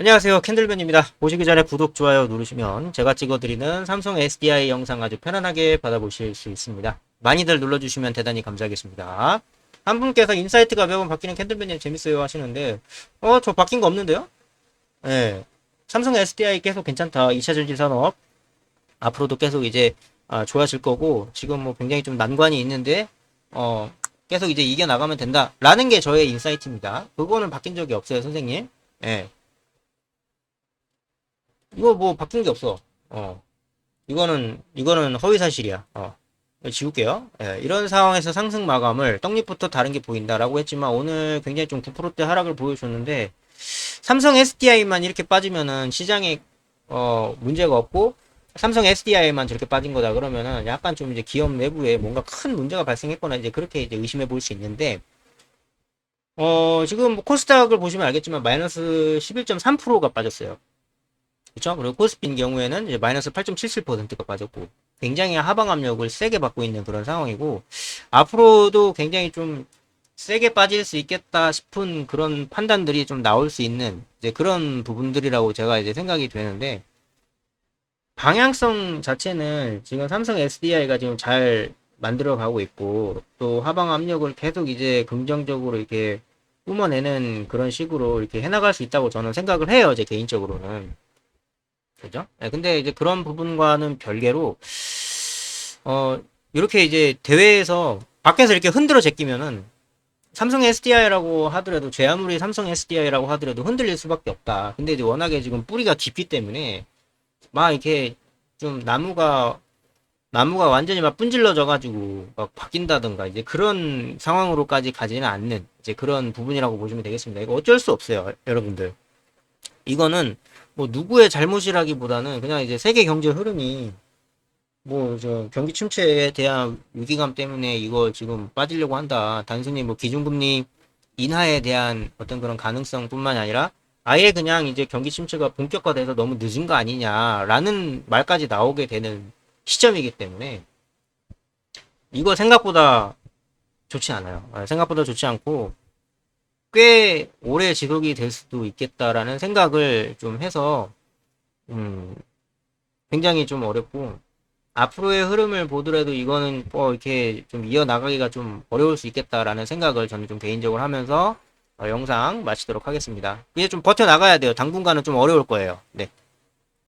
안녕하세요. 캔들맨입니다. 보시기 전에 구독 좋아요 누르시면 제가 찍어드리는 삼성 SDI 영상 아주 편안하게 받아보실 수 있습니다. 많이들 눌러주시면 대단히 감사하겠습니다. 한 분께서 인사이트가 매번 바뀌는 캔들맨님 재밌어요 하시는데 어 저 바뀐 거 없는데요? 예. 삼성 SDI 계속 괜찮다. 2차 전지 산업. 앞으로도 계속 이제 아, 좋아질 거고 지금 뭐 굉장히 좀 난관이 있는데 어 계속 이제 이겨 나가면 된다. 라는 게 저의 인사이트입니다. 그거는 바뀐 적이 없어요 선생님. 예 이거 뭐 바뀐 게 없어. 어. 이거는, 이거는 허위 사실이야. 어. 지울게요. 예, 이런 상황에서 상승 마감을 떡잎부터 다른 게 보인다라고 했지만 오늘 굉장히 좀 9%대 하락을 보여줬는데 삼성 SDI만 이렇게 빠지면은 시장에 어, 문제가 없고 삼성 SDI만 저렇게 빠진 거다 그러면은 약간 좀 이제 기업 내부에 뭔가 큰 문제가 발생했거나 이제 그렇게 이제 의심해 볼 수 있는데 어, 지금 뭐 코스닥을 보시면 알겠지만 마이너스 11.3%가 빠졌어요. 그렇죠? 그리고 코스피인 경우에는 이제 마이너스 8.77%가 빠졌고 굉장히 하방 압력을 세게 받고 있는 그런 상황이고 앞으로도 굉장히 좀 세게 빠질 수 있겠다 싶은 그런 판단들이 좀 나올 수 있는 이제 그런 부분들이라고 제가 이제 생각이 되는데 방향성 자체는 지금 삼성 SDI가 지금 잘 만들어 가고 있고 또 하방 압력을 계속 이제 긍정적으로 이렇게 뿜어내는 그런 식으로 이렇게 해나갈 수 있다고 저는 생각을 해요 제 개인적으로는 그죠? 네, 근데 이제 그런 부분과는 별개로, 어, 이렇게 이제 대회에서 밖에서 이렇게 흔들어 제끼면은 삼성 SDI라고 하더라도 제 아무리 삼성 SDI라고 하더라도 흔들릴 수밖에 없다. 근데 이제 워낙에 지금 뿌리가 깊기 때문에 막 이렇게 좀 나무가 나무가 완전히 막 분질러져 가지고 막 바뀐다든가 이제 그런 상황으로까지 가지는 않는 이제 그런 부분이라고 보시면 되겠습니다. 이거 어쩔 수 없어요, 여러분들. 이거는 뭐 누구의 잘못이라기보다는 그냥 이제 세계 경제 흐름이 뭐 저 경기 침체에 대한 위기감 때문에 이거 지금 빠지려고 한다. 단순히 뭐 기준금리 인하에 대한 어떤 그런 가능성뿐만이 아니라 아예 그냥 이제 경기 침체가 본격화돼서 너무 늦은 거 아니냐라는 말까지 나오게 되는 시점이기 때문에 이거 생각보다 좋지 않아요. 아, 생각보다 좋지 않고 꽤 오래 지속이 될 수도 있겠다라는 생각을 좀 해서 음, 굉장히 좀 어렵고 앞으로의 흐름을 보더라도 이거는 뭐 이렇게 좀 이어나가기가 좀 어려울 수 있겠다라는 생각을 저는 좀 개인적으로 하면서 어, 영상 마치도록 하겠습니다. 이제 좀 버텨나가야 돼요. 당분간은 좀 어려울 거예요. 네.